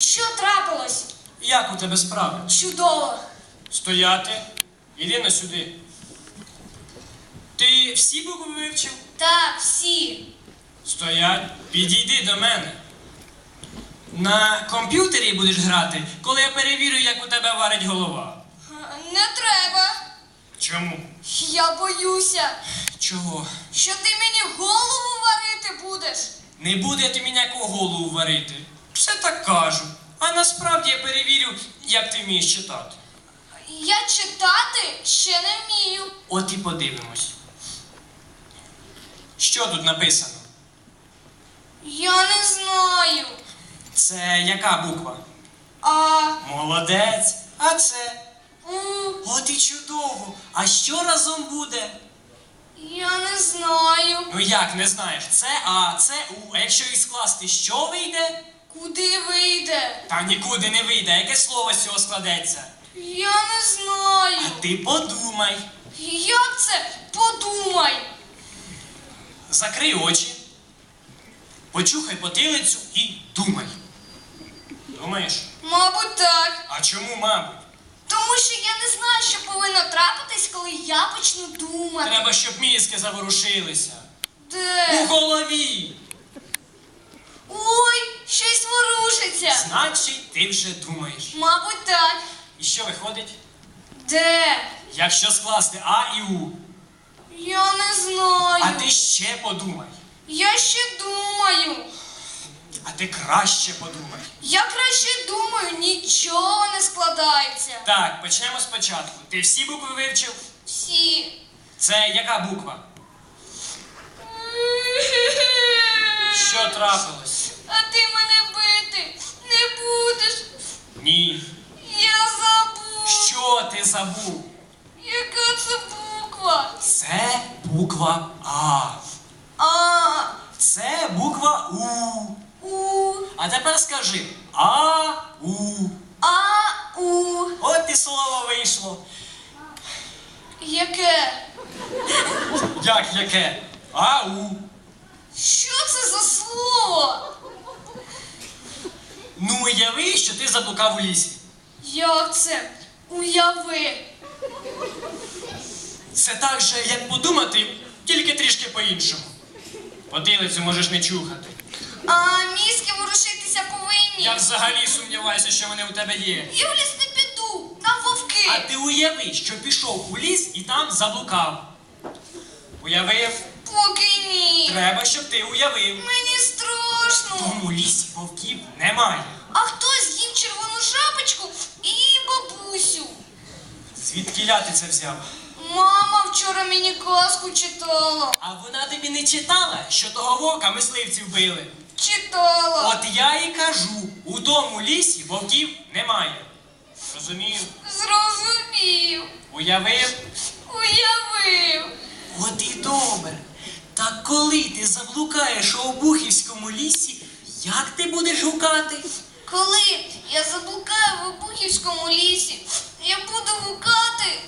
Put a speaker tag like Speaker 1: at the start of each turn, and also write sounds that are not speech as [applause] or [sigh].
Speaker 1: Що трапилось?
Speaker 2: Як у тебе справи?
Speaker 1: Чудово.
Speaker 2: Стояти. Іди на сюди. Ти всі букви вивчив?
Speaker 1: Так, всі.
Speaker 2: Стоять. Підійди до мене. На комп'ютері будеш грати, коли я перевірю, як у тебе варить голова.
Speaker 1: Не треба.
Speaker 2: Чому?
Speaker 1: Я боюся,
Speaker 2: Чого?
Speaker 1: що ти мені голову варити будеш.
Speaker 2: Не буде ти мені ніяку голову варити. Все так кажу. А насправді я перевірю, як ти вмієш читати.
Speaker 1: Я читати ще не вмію.
Speaker 2: От і подивимось. Що тут написано?
Speaker 1: Я не знаю.
Speaker 2: Це яка буква?
Speaker 1: А
Speaker 2: Молодець. А це?
Speaker 1: у
Speaker 2: От і чудово. А що разом буде?
Speaker 1: я не знаю.
Speaker 2: Ну як не знаєш? Це А, це У. А якщо їх скласти, що вийде?
Speaker 1: Куди вийде?
Speaker 2: Та нікуди не вийде. Яке слово з цього складеться?
Speaker 1: Я не знаю.
Speaker 2: А ти подумай.
Speaker 1: Як це? Подумай.
Speaker 2: Закрий очі. Почухай потилицю і думай. Думаєш?
Speaker 1: Мабуть, так.
Speaker 2: А чому, мабуть?
Speaker 1: Тому що я не знаю, що повинно трапитись, коли я почну думати.
Speaker 2: Треба, щоб мізки заворушилися. У голові.
Speaker 1: Ой, щось ворушиться.
Speaker 2: Значить, ти вже думаєш.
Speaker 1: Мабуть, так.
Speaker 2: І що виходить?
Speaker 1: Де?
Speaker 2: Якщо скласти А і У,
Speaker 1: Я не знаю.
Speaker 2: а ти ще подумай.
Speaker 1: Я ще думаю.
Speaker 2: А ти краще подумай.
Speaker 1: Я краще думаю, нічого не складається.
Speaker 2: Так, почнемо спочатку. Ти всі букви вивчив?
Speaker 1: Всі.
Speaker 2: Це яка буква? [laughs] Що трапилось?
Speaker 1: Це буква
Speaker 2: А.
Speaker 1: А,
Speaker 2: Це буква У.
Speaker 1: У,
Speaker 2: А тепер скажи А, У.
Speaker 1: А, У.
Speaker 2: От і слово вийшло.
Speaker 1: Яке?
Speaker 2: Як яке? Ау.
Speaker 1: Що це за слово?
Speaker 2: Ну уяви, що ти заблукав у лісі.
Speaker 1: Як це? Уяви.
Speaker 2: Це так же, як подумати, тільки трішки по-іншому. Потилицю можеш не чухати.
Speaker 1: А мізки ворушитися повинні.
Speaker 2: Я взагалі сумніваюся, що вони у тебе є.
Speaker 1: Я в ліс не піду. Там вовки.
Speaker 2: А ти уяви, що пішов у ліс і там заблукав. Уявив?
Speaker 1: Поки ні.
Speaker 2: Треба, щоб ти уявив.
Speaker 1: Мені страшно.
Speaker 2: тому у лісі вовків немає.
Speaker 1: А хто з'їв червону шапочку і бабусю?
Speaker 2: Звідки ти це взяв?
Speaker 1: Мама вчора мені казку читала.
Speaker 2: А вона тобі не читала, що того вовка мисливці вбили.
Speaker 1: Читала.
Speaker 2: От я і кажу, у тому лісі вовків немає. Розумію?
Speaker 1: Зрозумів.
Speaker 2: Уявив?
Speaker 1: Уявив.
Speaker 2: От і добре. Так коли ти заблукаєш у Обухівському лісі, як ти будеш гукати?
Speaker 1: Коли я заблукаю в Обухівському лісі, я буду гукати